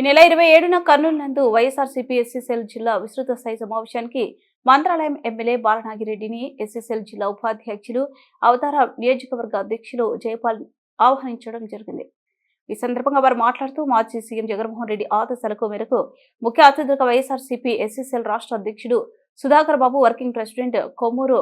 ఈ నెల ఇరవై ఏడున కర్నూలు నందు వైఎస్ఆర్సీపీ ఎస్సీసెల్ జిల్లా విస్తృత స్థాయి సమావేశానికి మంత్రాలయం ఎమ్మెల్యే బాలనాగిరెడ్డిని ఎస్సీసీఎల్ జిల్లా ఉపాధ్యక్షులు అవతార నియోజకవర్గ అధ్యక్షులు జయపాల్ ఆహ్వానించడం జరిగింది. ఈ సందర్భంగా వారు మాట్లాడుతూ మాజీ సీఎం జగన్మోహన్ రెడ్డి ఆదేశాలకు మేరకు ముఖ్య అతిథిగా వైఎస్ఆర్సీపీ ఎస్సీసీఎల్ రాష్ట్ర అధ్యక్షుడు సుధాకర్ బాబు వర్కింగ్ ప్రెసిడెంట్ కొమ్మూరు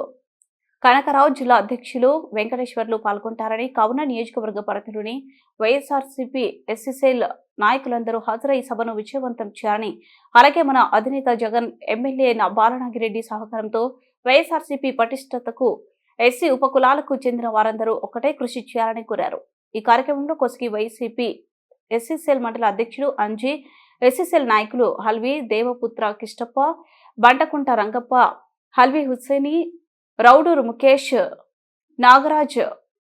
కనకరావు జిల్లా అధ్యక్షులు వెంకటేశ్వర్లు పాల్గొంటారని కావున నియోజకవర్గ పరిధిలోని వైఎస్ఆర్సీపీ ఎస్సీసీఎల్ నాయకులందరూ హాజరై సభను విజయవంతం చేయాలని అలాగే మన అధినేత జగన్ ఎమ్మెల్యే నా బాలనాగిరెడ్డి సహకారంతో వైఎస్ఆర్సీపీ పటిష్టతకు ఎస్సీ ఉపకులాలకు చెందిన వారందరూ ఒకటే కృషి చేయాలని కోరారు. ఈ కార్యక్రమంలో కొసిగి వైసీపీ ఎస్సీసీఎల్ మండల అధ్యక్షుడు అంజీ ఎస్సీసీఎల్ నాయకులు హల్వీ దేవపుత్ర కిష్టప్ప బంటకుంట రంగప్ప హల్వీ హుస్సేని రౌడూరు ముఖేష్ నాగరాజ్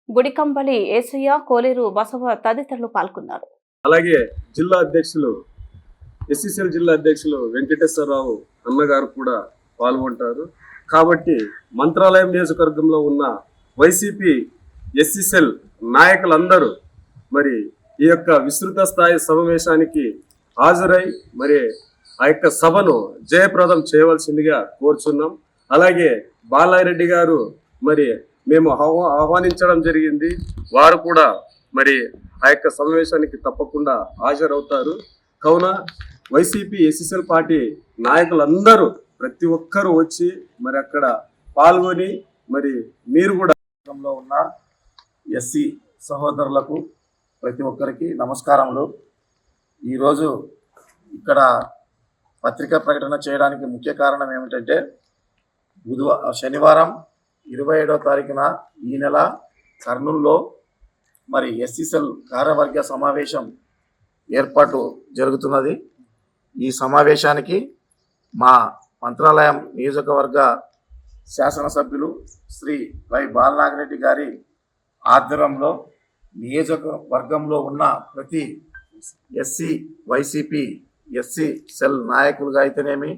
గుడికంబలి ఏసయ్య కోలేరు బసవ తదితరులు పాల్గొన్నారు. అలాగే జిల్లా అధ్యక్షులు ఎస్సీసీఎల్ జిల్లా అధ్యక్షులు వెంకటేశ్వరరావు అన్నగారు కూడా పాల్గొంటారు. కాబట్టి మంత్రాలయం నియోజకవర్గంలో ఉన్న వైసీపీ ఎస్సీసీఎల్ నాయకులందరూ మరి ఈ యొక్క విస్తృత స్థాయి సమావేశానికి హాజరై మరి ఆ యొక్క సభను జయప్రదం చేయవలసిందిగా కోరుచున్నాం. అలాగే బాలారెడ్డి గారు మరి మేము ఆహ్వానించడం జరిగింది. వారు కూడా మరి ఆ యొక్క సమావేశానికి తప్పకుండా హాజరవుతారు. కావున వైసీపీ ఎస్ఎస్ఎల్ పార్టీ నాయకులందరూ ప్రతి ఒక్కరూ వచ్చి మరి అక్కడ పాల్గొని మరి మీరు కూడా ఉన్న ఎస్సీ సహోదరులకు ప్రతి ఒక్కరికి నమస్కారములు. ఈరోజు ఇక్కడ పత్రికా ప్రకటన చేయడానికి ముఖ్య కారణం ఏమిటంటే బుధవారం శనివారం ఇరవై ఏడవ తారీఖున ఈ నెల కర్నూలులో మరి ఎస్సీసెల్ కార్యవర్గ సమావేశం ఏర్పాటు జరుగుతున్నది. ఈ సమావేశానికి మా మంత్రాలయం నియోజకవర్గ శాసనసభ్యులు శ్రీ వై బాలనాగిరెడ్డి గారి ఆధ్వర్యంలో నియోజకవర్గంలో ఉన్న ప్రతి ఎస్సీ వైసీపీ ఎస్సీ సెల్ నాయకులుగా అయితేనేమి